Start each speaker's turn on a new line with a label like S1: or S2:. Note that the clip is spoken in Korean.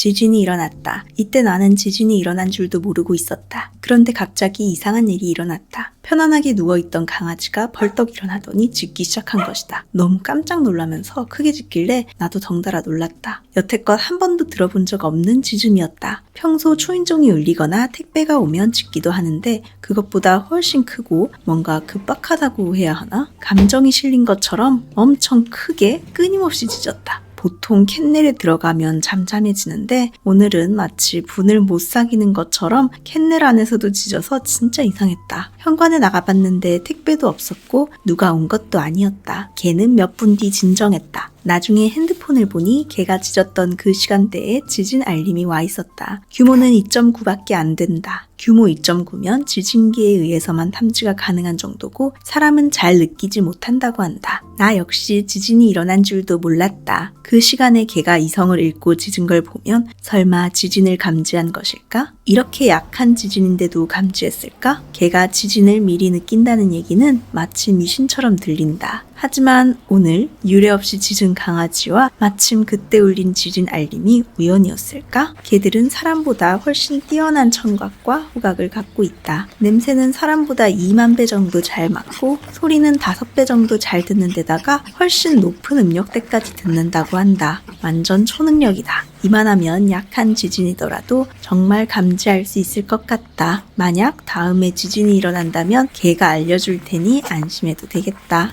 S1: 지진이 일어났다. 이때 나는 지진이 일어난 줄도 모르고 있었다. 그런데 갑자기 이상한 일이 일어났다. 편안하게 누워있던 강아지가 벌떡 일어나더니 짖기 시작한 것이다. 너무 깜짝 놀라면서 크게 짖길래 나도 덩달아 놀랐다. 여태껏 한 번도 들어본 적 없는 짖음이었다. 평소 초인종이 울리거나 택배가 오면 짖기도 하는데 그것보다 훨씬 크고 뭔가 급박하다고 해야 하나? 감정이 실린 것처럼 엄청 크게 끊임없이 짖었다. 보통 캔넬에 들어가면 잠잠해지는데 오늘은 마치 분을 못 사귀는 것처럼 캔넬 안에서도 짖어서 진짜 이상했다. 현관에 나가봤는데 택배도 없었고 누가 온 것도 아니었다. 걔는 몇 분 뒤 진정했다. 나중에 핸드폰을 보니 걔가 짖었던 그 시간대에 지진 알림이 와 있었다. 규모는 2.9밖에 안 된다. 규모 2.9면 지진기에 의해서만 탐지가 가능한 정도고 사람은 잘 느끼지 못한다고 한다. 나 역시 지진이 일어난 줄도 몰랐다. 그 시간에 걔가 이성을 잃고 짖은 걸 보면 설마 지진을 감지한 것일까? 이렇게 약한 지진인데도 감지했을까? 걔가 지진을 미리 느낀다는 얘기는 마치 미신처럼 들린다. 하지만 오늘 유례 없이 짖은 강아지와 마침 그때 울린 지진 알림이 우연이었을까? 개들은 사람보다 훨씬 뛰어난 청각과 후각을 갖고 있다. 냄새는 사람보다 2만 배 정도 잘 맡고 소리는 5배 정도 잘 듣는 데다가 훨씬 높은 음역대까지 듣는다고 한다. 완전 초능력이다. 이만하면 약한 지진이더라도 정말 감지할 수 있을 것 같다. 만약 다음에 지진이 일어난다면 개가 알려줄 테니 안심해도 되겠다.